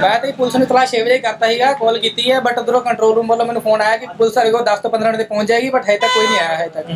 ਮੈਂ ਤੇ ਪੁਲਿਸ ਨੂੰ ਇਤਲਾਹ 6 ਵਜੇ ਕਰਤਾ ਸੀਗਾ ਕਾਲ ਕੀਤੀ ਹੈ ਬਟ ਉਧਰੋਂ ਕੰਟਰੋਲ ਰੂਮ ਵੱਲੋਂ ਮੈਨੂੰ ਫੋਨ ਆਇਆ ਕਿ ਪੁਲਿਸ ਸਾਡੇ ਕੋਲ 10 ਤੋਂ 15 ਮਿੰਟ ਤੇ ਪਹੁੰਚ ਜਾਏਗੀ ਬਟ ਹਜੇ ਤੱਕ ਕੋਈ ਨਹੀਂ ਆਇਆ ਹੈ ਤੱਕ।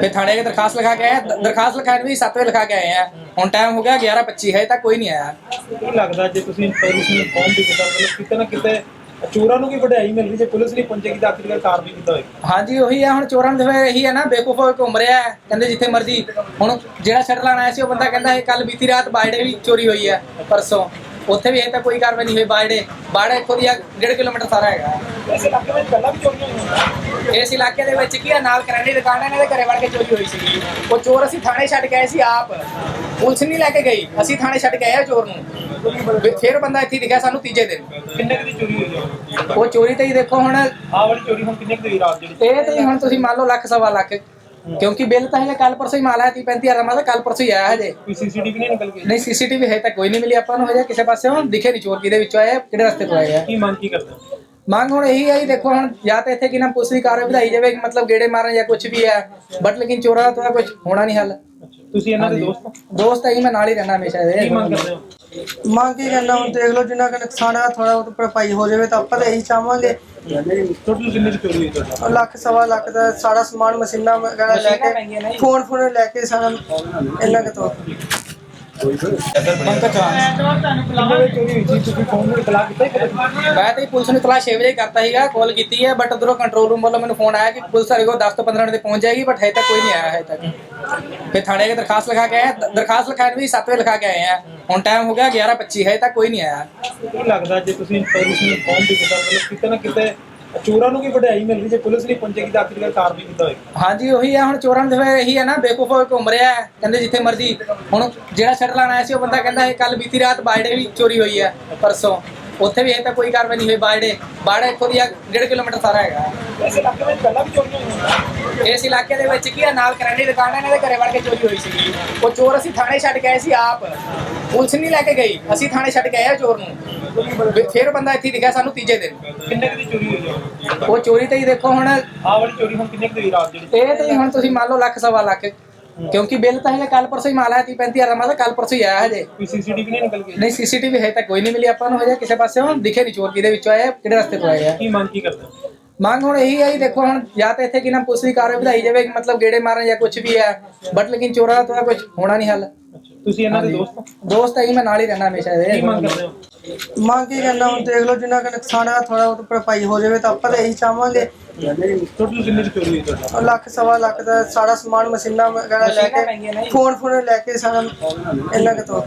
ਫਿਰ ਥਾਣੇ ਕੇ ਦਰਖਾਸਤ ਲਿਖਾ ਕੇ ਆਏ ਹਾਂ। ਦ- ਦਰਖਾਸਤ ਲਿਖਾਣ ਵੀ 7 ਵਜੇ ਲਿਖਾ ਕੇ ਆਏ ਆ। ਹੁਣ ਟਾਈਮ ਹੋ ਗਿਆ 11:25 ਹਜੇ ਤੱਕ ਕੋਈ ਨਹੀਂ ਆਇਆ। ਕੀ ਲੱਗਦਾ ਜੇ ਤੁਸੀਂ ਪੁਲਿਸ ਨੂੰ ਫੋਨ ਵੀ ਕੀਤਾ ਮਤਲਬ ਕਿਤੇ ਨਾ ਕਿਤੇ ਚੋਰਾਂ ਨੂੰ ਵੀ ਵਡਿਆਈ ਮਿਲ ਰਹੀ ਜੇ ਪੁਲਿਸ ਨਹੀਂ ਪਹੁੰਚੇਗੀ ਤਾਂ ਆਖਿਰਕਾਰ ਕਾਰਵਾਈ ਕਿੱਦਾਂ ਹੋਏਗੀ? ਹਾਂਜੀ ਉਹੀ ਆ ਹੁਣ ਚੋਰਾਂ ਦੇ ਫਿਰ ਇਹੀ ਹੈ ਨਾ ਬੇਕੂਫ ਹੋ ਕੇ ਘੁੰਮ ਰਿਹਾ ਹੈ ਕਹਿੰਦੇ ਜਿੱਥੇ ਮਰਜ਼ੀ। ਹੁਣ ਜਿਹੜਾ ਸ਼ਟਰ ਲਾਣ ਆਇਆ ਸੀ ਉਹ ਬੰਦਾ ਕਹਿੰਦਾ ਇਹ ਕੱਲ ਬੀਤੀ ਰਾਤ ਬਾੜੇ ਵੀ ਚੋਰੀ ਹੋਈ ਹੈ ਪਰਸੋਂ। ਉੱਥੇ ਵੀ ਹਜੇ ਤੱਕ ਕੋਈ ਕਾਰਵਾਈ ਨਹੀਂ ਹੋਈ ਬਾੜੇ ਬਾੜਾ ਇੱਥੋਂ ਦੀ 1.5 ਕਿਲੋਮੀਟਰ ਸਾਰਾ ਹੈਗਾ। ਵੈਸੇ ਇਲਾਕੇ ਵਿੱਚ ਪਹਿਲਾਂ ਵੀ ਚੋਰੀਆਂ ਹੋਈਆਂ ਇਸ ਇਲਾਕੇ ਦੇ ਵਿੱਚ ਕੀ ਆ ਨਾਲ ਕਰਿਆਨੇ ਦੀ ਦੁਕਾਨ ਹੈ, ਇਹਨਾਂ ਦੇ ਘਰੇ ਵੜ ਕੇ ਚੋਰੀ ਹੋਈ ਸੀ ਉਹ ਚੋਰ ਅਸੀਂ ਥਾਣੇ ਛੱਡ ਕੇ ਆਏ ਸੀ ਆਪ। ਪੁਲਿਸ ਨਹੀਂ ਲੈ ਕੇ ਗਈ ਅਸੀਂ ਥਾਣੇ ਛੱਡ ਕੇ ਆਏ ਆ ਚੋਰ ਨੂੰ। ਫਿਰ- ਬੰਦਾ ਇੱਥੇ ਹੀ ਦਿਖਿਆ ਸਾਨੂੰ ਤੀਜੇ ਦਿਨ। ਕਿੰਨੇ ਕੁ ਦੀ ਚੋਰੀ ਹੋਈ ਹੈ ਉਹ ਚੋਰੀ ਤੇ ਹੀ ਦੇਖੋ ਹੁਣ। ਆਹ ਵਾਲੀ ਚੋਰੀ ਹੁਣ ਕਿੰਨੇ ਕੁ ਦੀ ਹੋਈ ਰਾਤ ਜਿਹੜੀ? ਇਹ ਤੇ ਹੀ ਹੁਣ ਤੁਸੀਂ ਮੰਨ ਲਓ ਲੱਖ ਸਵਾ ਲੱਖ। ਕਿਉਂਕਿ ਬਿੱਲ ਤਾਂ ਹਜੇ ਕੱਲ ਪਰਸੋਂ ਹੀ ਮਾਲ ਆਇਆ ਤੀ 35000 ਦਾ ਮਾਲ ਕੱਲ ਪਰਸੋਂ ਹੀ ਆਇਆ ਹਜੇ। ਕੋਈ ਸੀਸੀਟੀਵੀ ਨਹੀਂ ਨਿਕਲ ਗਈ? ਨਹੀਂ ਸੀਸੀਟੀਵੀ ਹੈ ਤੱਕ ਕੋਈ ਨਹੀਂ ਮਿਲੀ। ਆਪਾਂ ਨੂੰ ਹਜੇ ਕਿਸੇ ਪਾਸਿਓਂ ਦਿਖੇ ਨਹੀਂ ਚੋਰ ਕਿਹਦੇ ਵਿੱਚੋਂ ਆਏ ਆ, ਕਿਹੜੇ ਰਸਤੇ ਤੋਂ ਆਏ ਆ। ਕੀ ਮੰਗ ਕੀ ਕਰਦੇ? ਮੰਗ ਹੁਣ ਇਹੀ ਹੈ ਜੀ ਦੇਖੋ ਹੁਣ ਜਾਂ ਤਾਂ ਇੱਥੇ ਕਿ ਨਾ ਪੁਲਿਸ ਦੀ ਕਾਰਵਾਈ ਵਧਾਈ ਜਾਵੇ ਮਤਲਬ ਗੇੜੇ ਮਾਰਨ ਜਾਂ ਕੁਝ ਵੀ ਹੈ ਬਟ ਲੇਕਿਨ ਚੋਰਾਂ ਦਾ ਤਾਂ ਕੁਝ ਹੋਣਾ ਨਹੀਂ ਹੱਲ। ਤੁਸੀਂ ਇਹਨਾਂ ਦੇ ਦੋਸਤ ਹੋ? ਦੋਸਤ ਹੈ ਜੀ ਮੈਂ ਨਾਲ ਹੀ ਰਹਿਣਾ ਹਮੇਸ਼ਾ ਕੀ ਮੰਗ ਇਹਦੇ ਕਰਦੇ ਹੋ? ਮੰਗ ਕੀ ਕਰਨਾ ਹੁਣ ਦੇਖ ਲਓ ਜਿੰਨਾ ਕੁ ਨੁਕਸਾਨ ਆ ਥੋੜਾ ਬਹੁਤ ਭਰਪਾਈ ਹੋ ਜਾਵੇ ਤਾਂ ਆਪਾਂ ਤਾਂ ਇਹੀ ਚਾਹਾਂਗੇ। ਟੋਟਲ ਕਿੰਨੇ ਦੀ ਚੋਰੀ ਹੋਈ ਤੁਹਾਡਾ? ਉਹ ਲੱਖ ਸਵਾ ਲੱਖ ਦਾ ਸਾਰਾ ਸਮਾਨ ਮਸ਼ੀਨਾਂ ਵਗੈਰਾ ਲੈ ਮਸ਼ੀਨਾਂ ਮਹਿੰਗੀਆਂ ਨੇ ਕੇ ਜੀ। ਫੋਨ ਫੋਨ ਲੈ ਕੇ ਸਾਰਾ ਇੰਨਾ ਕੁ ਤੋਂ। ਮੈਂ ਤੇ ਪੁਲਿਸ ਨੂੰ ਇਤਲਾਹ 6 ਵਜੇ ਕਰਤਾ ਸੀਗਾ ਕਾਲ ਕੀਤੀ ਹੈ ਬਟ ਉਧਰੋਂ ਕੰਟਰੋਲ ਰੂਮ ਵੱਲੋਂ ਮੈਨੂੰ ਫੋਨ ਆਇਆ ਕਿ ਪੁਲਿਸ ਸਾਡੇ ਕੋਲ 10 ਤੋਂ 15 ਮਿੰਟ ਤੇ ਪਹੁੰਚ ਜਾਏਗੀ ਬਟ ਹਜੇ ਤੱਕ ਕੋਈ ਨਹੀਂ ਆਇਆ ਹੈ ਤੱਕ। ਫਿਰ ਥਾਣੇ ਕੇ ਦਰਖਾਸਤ ਲਿਖਾ ਕੇ ਆਏ ਦਰਖਾਸਤ ਲਿਖਾਣ ਵੀ 7 ਵਜੇ ਲਿਖਾ ਕੇ ਆਏ ਆ। ਹੁਣ ਟਾਈਮ ਹੋ ਗਿਆ 11:25 ਹਜੇ ਤੱਕ ਕੋਈ ਨਹੀਂ ਆਇਆ। ਕੀ ਲੱਗਦਾ ਜੇ ਤੁਸੀਂ ਪੁਲਿਸ ਨੂੰ ਫੋਨ ਵੀ ਕੀਤਾ ਮਤਲਬ ਕਿਤੇ ਨਾ ਕਿਤੇ ਚੋਰਾਂ ਨੂੰ ਵੀ ਵਡਿਆਈ ਮਿਲ ਰਹੀ ਜੇ ਪੁਲਿਸ ਨਹੀਂ ਪਹੁੰਚੇਗੀ ਤਾਂ ਆਖਿਰਕਾਰ ਕਾਰਵਾਈ ਕਿੱਦਾਂ ਹੋਏਗੀ? ਹਾਂਜੀ ਉਹੀ ਆ ਹੁਣ ਚੋਰਾਂ ਦੇ ਫਿਰ ਇਹੀ ਹੈ ਨਾ ਬੇਕੂਫ ਹੋ ਕੇ ਘੁੰਮ ਰਿਹਾ ਹੈ ਕਹਿੰਦੇ ਜਿੱਥੇ ਮਰਜ਼ੀ। ਹੁਣ ਜਿਹੜਾ ਸ਼ਟਰ ਲਾਣ ਆਇਆ ਸੀ ਉਹ ਬੰਦਾ ਕਹਿੰਦਾ ਇਹ ਕੱਲ ਬੀਤੀ ਰਾਤ ਬਾੜੇ ਵੀ ਚੋਰੀ ਹੋਈ ਹੈ ਪਰਸੋਂ। ਉੱਥੇ ਵੀ ਹਜੇ ਤੱਕ ਕੋਈ ਕਾਰਵਾਈ ਨਹੀਂ ਹੋਈ ਬਾੜੇ ਬਾੜਾ ਇੱਥੋਂ ਦੀ 1.5 ਕਿਲੋਮੀਟਰ ਸਾਰਾ ਹੈਗਾ। ਵੈਸੇ ਇਲਾਕੇ ਵਿੱਚ ਪਹਿਲਾਂ ਵੀ ਚੋਰੀਆਂ ਹੋਈਆਂ ਇਸ ਇਲਾਕੇ ਦੇ ਵਿੱਚ ਕੀ ਆ ਨਾਲ ਕਰਿਆਨੇ ਦੀ ਦੁਕਾਨ ਹੈ, ਇਹਨਾਂ ਦੇ ਘਰੇ ਵੜ ਕੇ ਚੋਰੀ ਹੋਈ ਸੀ ਉਹ ਚੋਰ ਅਸੀਂ ਥਾਣੇ ਛੱਡ ਕੇ ਆਏ ਸੀ ਆਪ। ਪੁਲਿਸ ਨਹੀਂ ਲੈ ਕੇ ਗਈ ਅਸੀਂ ਥਾਣੇ ਛੱਡ ਕੇ ਆਏ ਆ ਚੋਰ ਨੂੰ। ਫਿਰ- ਬੰਦਾ ਇੱਥੇ ਹੀ ਦਿਖਿਆ ਸਾਨੂੰ ਤੀਜੇ ਦਿਨ। ਕਿੰਨੇ ਕੁ ਦੀ ਚੋਰੀ ਹੋਈ ਹੈ ਉਹ ਚੋਰੀ ਤੇ ਹੀ ਦੇਖੋ ਹੁਣ। ਆਹ ਵਾਲੀ ਚੋਰੀ ਹੁਣ ਕਿੰਨੇ ਕੁ ਦੀ ਹੋਈ ਰਾਤ ਜਿਹੜੀ? ਇਹ ਤੇ ਹੀ ਹੁਣ ਤੁਸੀਂ ਮੰਨ ਲਓ ਲੱਖ ਸਵਾ ਲੱਖ। ਕਿਉਂਕਿ ਬਿੱਲ ਤਾਂ ਹਜੇ ਕੱਲ ਪਰਸੋਂ ਹੀ ਮਾਲ ਆਇਆ ਤੀ 35000 ਦਾ ਮਾਲ ਕੱਲ ਪਰਸੋਂ ਹੀ ਆਇਆ ਹਜੇ। ਕੋਈ ਸੀਸੀਟੀਵੀ ਨਹੀਂ ਨਿਕਲ ਗਈ? ਨਹੀਂ ਸੀਸੀਟੀਵੀ ਹੈ ਤੱਕ ਕੋਈ ਨਹੀਂ ਮਿਲੀ। ਆਪਾਂ ਨੂੰ ਹਜੇ ਕਿਸੇ ਪਾਸਿਓਂ ਦਿਖੇ ਨਹੀਂ ਚੋਰ ਕਿਹਦੇ ਵਿੱਚੋਂ ਆਏ ਆ, ਕਿਹੜੇ ਰਸਤੇ ਤੋਂ ਆਏ ਆ। ਕੀ ਮੰਗ ਕੀ ਕਰਦੇ? ਹੋ? ਮੰਗ ਹੁਣ ਇਹੀ ਹੈ ਜੀ ਦੇਖੋ ਹੁਣ ਜਾਂ ਤਾਂ ਇੱਥੇ ਕਿ ਨਾ ਪੁਲਿਸ ਦੀ ਕਾਰਵਾਈ ਵਧਾਈ ਜਾਵੇ ਮਤਲਬ ਗੇੜੇ ਮਾਰਨ ਜਾਂ ਕੁਝ ਵੀ ਹੈ ਬਟ ਲੇਕਿਨ ਚੋਰਾਂ ਦਾ ਤਾਂ ਕੁਝ ਹੋਣਾ ਨਹੀਂ ਹੱਲ। ਤੁਸੀਂ ਇਹਨਾਂ ਦੇ ਦੋਸਤ ਹੋ? ਦੋਸਤ ਹੈ ਜੀ ਮੈਂ ਨਾਲ ਹੀ ਰਹਿਣਾ ਹਮੇਸ਼ਾ ਕੀ ਮੰਗ ਇਹਦੇ ਕਰਦੇ ਹੋ? ਮੰਗ ਕੀ ਕਰਨਾ ਹੁਣ ਦੇਖ ਲਓ ਜਿੰਨਾ ਕੁ ਨੁਕਸਾਨ ਆ ਥੋੜਾ ਬਹੁਤ ਭਰਪਾਈ ਹੋ ਜਾਵੇ ਤਾਂ ਆਪਾਂ ਤਾਂ ਇਹੀ ਚਾਹਾਂਗੇ। ਟੋਟਲ ਕਿੰਨੇ ਦੀ ਚੋਰੀ ਹੋਈ ਤੁਹਾਡਾ? ਉਹ ਲੱਖ ਸਵਾ ਲੱਖ ਦਾ ਸਾਰਾ ਸਮਾਨ ਮਸ਼ੀਨਾਂ ਵਗੈਰਾ ਲੈ ਮਸ਼ੀਨਾਂ ਮਹਿੰਗੀਆਂ ਨੇ ਕੇ ਜੀ। ਫੋਨ ਫੋਨ ਲੈ ਕੇ ਸਾਰਾ ਇੰਨਾ ਕੁ ਤੋਂ।